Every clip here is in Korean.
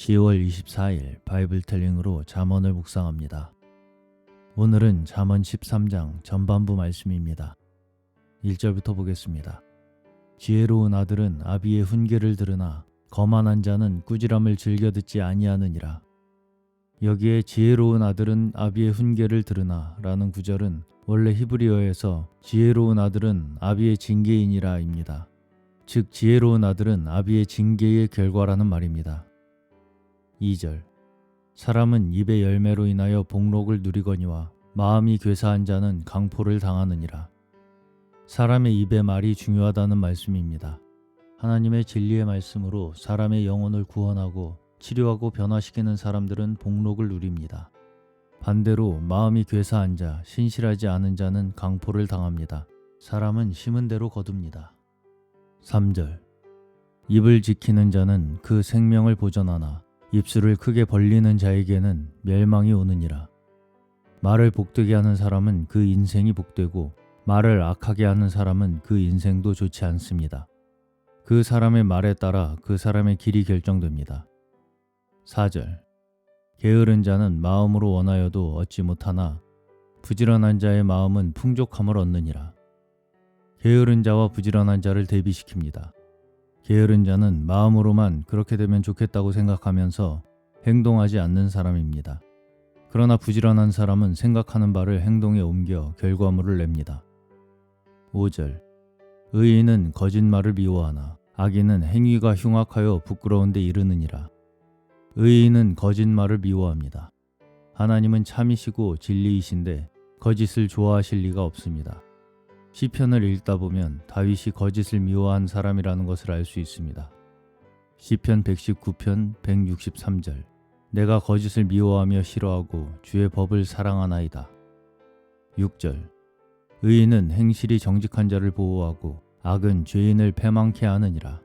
10월 24일 바이블텔링으로 잠언을 묵상합니다. 오늘은 잠언 13장 전반부 말씀입니다. 1절부터 보겠습니다. 지혜로운 아들은 아비의 훈계를 들으나 거만한 자는 꾸지람을 즐겨 듣지 아니하느니라. 여기에 지혜로운 아들은 아비의 훈계를 들으나 라는 구절은 원래 히브리어에서 지혜로운 아들은 아비의 징계인이라입니다. 즉 지혜로운 아들은 아비의 징계의 결과라는 말입니다. 2절 사람은 입의 열매로 인하여 복록을 누리거니와 마음이 괴사한 자는 강포를 당하느니라. 사람의 입의 말이 중요하다는 말씀입니다. 하나님의 진리의 말씀으로 사람의 영혼을 구원하고 치료하고 변화시키는 사람들은 복록을 누립니다. 반대로 마음이 괴사한 자, 신실하지 않은 자는 강포를 당합니다. 사람은 심은 대로 거둡니다. 3절 입을 지키는 자는 그 생명을 보전하나 입술을 크게 벌리는 자에게는 멸망이 오느니라. 말을 복되게 하는 사람은 그 인생이 복되고 말을 악하게 하는 사람은 그 인생도 좋지 않습니다. 그 사람의 말에 따라 그 사람의 길이 결정됩니다. 4절 게으른 자는 마음으로 원하여도 얻지 못하나 부지런한 자의 마음은 풍족함을 얻느니라. 게으른 자와 부지런한 자를 대비시킵니다. 게으른 자는 마음으로만 그렇게 되면 좋겠다고 생각하면서 행동하지 않는 사람입니다. 그러나 부지런한 사람은 생각하는 바를 행동에 옮겨 결과물을 냅니다. 5절 의인은 거짓말을 미워하나 악인은 행위가 흉악하여 부끄러운 데 이르느니라. 의인은 거짓말을 미워합니다. 하나님은 참이시고 진리이신데 거짓을 좋아하실 리가 없습니다. 시편을 읽다 보면 다윗이 거짓을 미워한 사람이라는 것을 알 수 있습니다. 시편 119편 163절 내가 거짓을 미워하며 싫어하고 주의 법을 사랑하나이다. 6절 의인은 행실이 정직한 자를 보호하고 악은 죄인을 패망케 하느니라.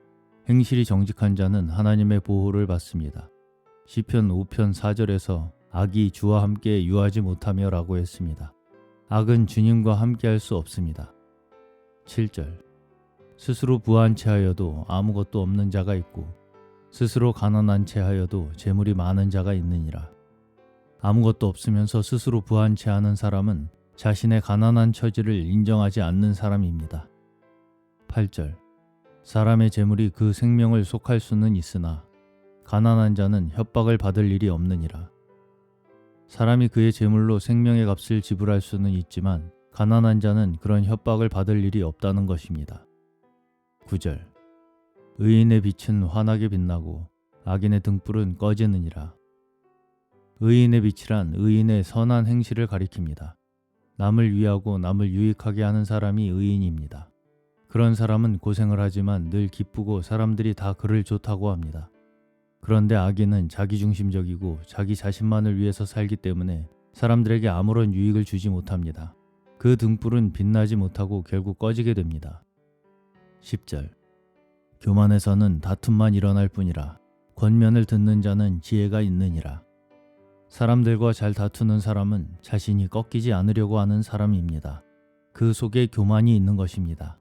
행실이 정직한 자는 하나님의 보호를 받습니다. 시편 5편 4절에서 악이 주와 함께 유하지 못하며 라고 했습니다. 악은 주님과 함께 할 수 없습니다. 7절 스스로 부한 채 하여도 아무것도 없는 자가 있고 스스로 가난한 채 하여도 재물이 많은 자가 있느니라. 아무것도 없으면서 스스로 부한 채 하는 사람은 자신의 가난한 처지를 인정하지 않는 사람입니다. 8절 사람의 재물이 그 생명을 속할 수는 있으나 가난한 자는 협박을 받을 일이 없느니라. 사람이 그의 재물로 생명의 값을 지불할 수는 있지만 가난한 자는 그런 협박을 받을 일이 없다는 것입니다. 9절 의인의 빛은 환하게 빛나고 악인의 등불은 꺼지느니라. 의인의 빛이란 의인의 선한 행실을 가리킵니다. 남을 위하고 남을 유익하게 하는 사람이 의인입니다. 그런 사람은 고생을 하지만 늘 기쁘고 사람들이 다 그를 좋다고 합니다. 그런데 악인은 자기중심적이고 자기 자신만을 위해서 살기 때문에 사람들에게 아무런 유익을 주지 못합니다. 그 등불은 빛나지 못하고 결국 꺼지게 됩니다. 10절 교만에서는 다툼만 일어날 뿐이라 권면을 듣는 자는 지혜가 있느니라. 사람들과 잘 다투는 사람은 자신이 꺾이지 않으려고 하는 사람입니다. 그 속에 교만이 있는 것입니다.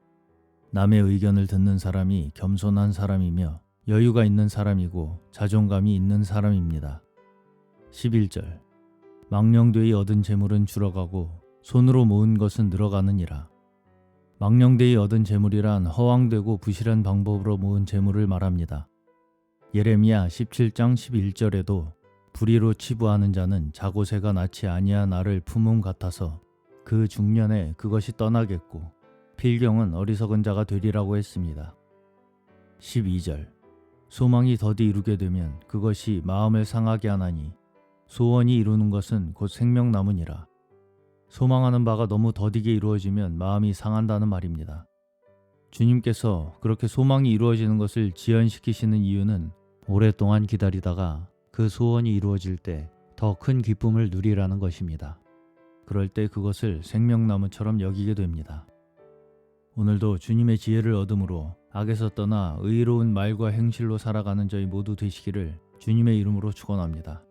남의 의견을 듣는 사람이 겸손한 사람이며 여유가 있는 사람이고 자존감이 있는 사람입니다. 11절 망령되이 얻은 재물은 줄어가고 손으로 모은 것은 늘어가느니라. 망령되이 얻은 재물이란 허황되고 부실한 방법으로 모은 재물을 말합니다. 예레미야 17장 11절에도 불의로 치부하는 자는 자고새가 낳지 아니한 알을 품음 같아서 그 중년에 그것이 떠나겠고 필경은 어리석은 자가 되리라고 했습니다. 12절 소망이 더디 이루게 되면 그것이 마음을 상하게 하나니 소원이 이루는 것은 곧 생명나무니라. 소망하는 바가 너무 더디게 이루어지면 마음이 상한다는 말입니다. 주님께서 그렇게 소망이 이루어지는 것을 지연시키시는 이유는 오랫동안 기다리다가 그 소원이 이루어질 때 더 큰 기쁨을 누리라는 것입니다. 그럴 때 그것을 생명나무처럼 여기게 됩니다. 오늘도 주님의 지혜를 얻음으로 악에서 떠나 의로운 말과 행실로 살아가는 저희 모두 되시기를 주님의 이름으로 축원합니다.